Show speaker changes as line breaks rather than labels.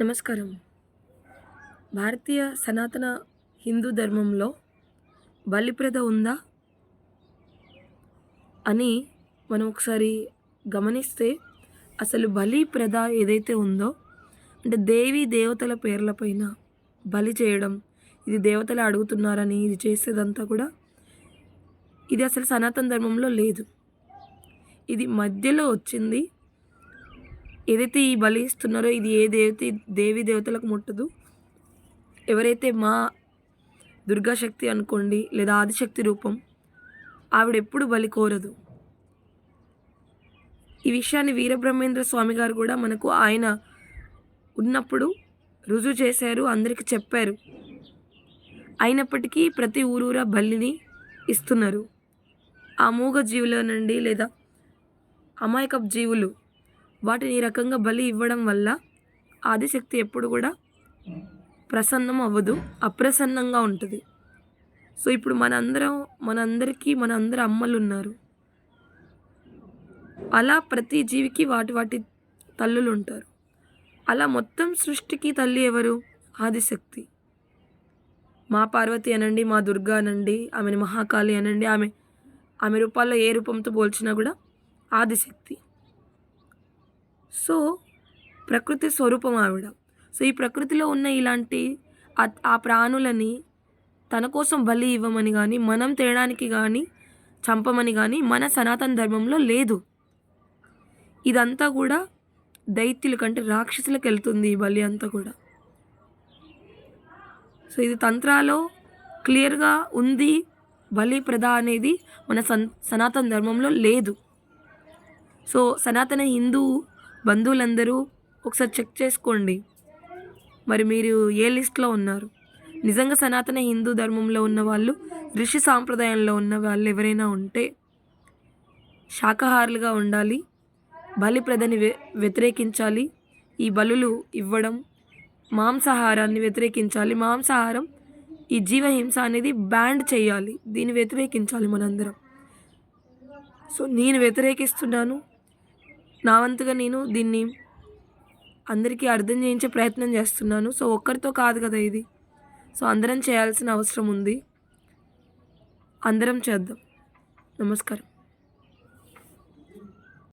నమస్కారం. భారతీయ సనాతన హిందూ ధర్మంలో బలిప్రద ఉందా అని మనం ఒకసారి గమనిస్తే అసలు బలిప్రద ఏదైతే ఉందో అంటే దేవి దేవతల పేర్లపైన బలి చేయడం ఇది దేవతలు అడుగుతున్నారని ఇది చేసేదంతా కూడా ఇది అసలు సనాతన ధర్మంలో లేదు. ఇది మధ్యలో వచ్చింది ఏదైతే ఈ బలి ఇస్తున్నారో ఇది ఏ దేవత దేవి దేవతలకు ముట్టదు. ఎవరైతే మా దుర్గాశక్తి అనుకోండి లేదా ఆదిశక్తి రూపం ఆవిడ ఎప్పుడు బలి కోరదు. ఈ విషయాన్ని వీరబ్రహ్మేంద్ర స్వామి గారు కూడా మనకు ఆయన ఉన్నప్పుడు రుజువు చేశారు అందరికీ చెప్పారు. అయినప్పటికీ ప్రతి ఊరూరా బలిని ఇస్తున్నారు. ఆ మూగ జీవుల నుండి లేదా అమాయక జీవులు వాటిని ఈ రకంగా బలి ఇవ్వడం వల్ల ఆదిశక్తి ఎప్పుడు కూడా ప్రసన్నం అవ్వదు అప్రసన్నంగా ఉంటుంది. సో ఇప్పుడు మనందరం మనందరికీ మనందరి అమ్మలు ఉన్నారు. అలా ప్రతి జీవికి వాటి వాటి తల్లులు ఉంటారు. అలా మొత్తం సృష్టికి తల్లి ఎవరు? ఆదిశక్తి. మా పార్వతి అనండి మా దుర్గా అనండి ఆమెను మహాకాళి అనండి ఆమె ఆమె రూపాల్లో ఏ రూపంతో పోల్చినా కూడా ఆదిశక్తి. సో ప్రకృతి స్వరూపం ఆవిడ. సో ఈ ప్రకృతిలో ఉన్న ఇలాంటి ఆ ప్రాణులని తన కోసం బలి ఇవ్వమని కానీ మనం తేయడానికి కానీ చంపమని కానీ మన సనాతన ధర్మంలో లేదు. ఇదంతా కూడా దైత్యుల కంటే రాక్షసులకు వెళ్తుంది ఈ బలి అంతా కూడా. సో ఇది తంత్రాలో క్లియర్గా ఉంది. బలి ప్రధ అనేది మన సన్ సనాతన ధర్మంలో లేదు. సో సనాతన హిందూ బంధువులందరూ ఒకసారి చెక్ చేసుకోండి. మరి మీరు ఏ లిస్ట్లో ఉన్నారు? నిజంగా సనాతన హిందూ ధర్మంలో ఉన్న వాళ్ళు ఋషి సాంప్రదాయంలో ఉన్న వాళ్ళు ఎవరైనా ఉంటే శాకాహారులుగా ఉండాలి బలిప్రదని వ్యతిరేకించాలి ఈ బలులు ఇవ్వడం మాంసాహారాన్ని వ్యతిరేకించాలి మాంసాహారం ఈ జీవహింస అనేది బ్యాండ్ చేయాలి దీన్ని వ్యతిరేకించాలి మనందరం. సో నేను వ్యతిరేకిస్తున్నాను నా వంతుగా నేను దీన్ని అందరికీ అర్థం చేయించే ప్రయత్నం చేస్తున్నాను. సో ఒక్కరితో కాదు కదా ఇది. సో అందరం చేయాల్సిన అవసరం ఉంది. అందరం చేద్దాం. నమస్కారం.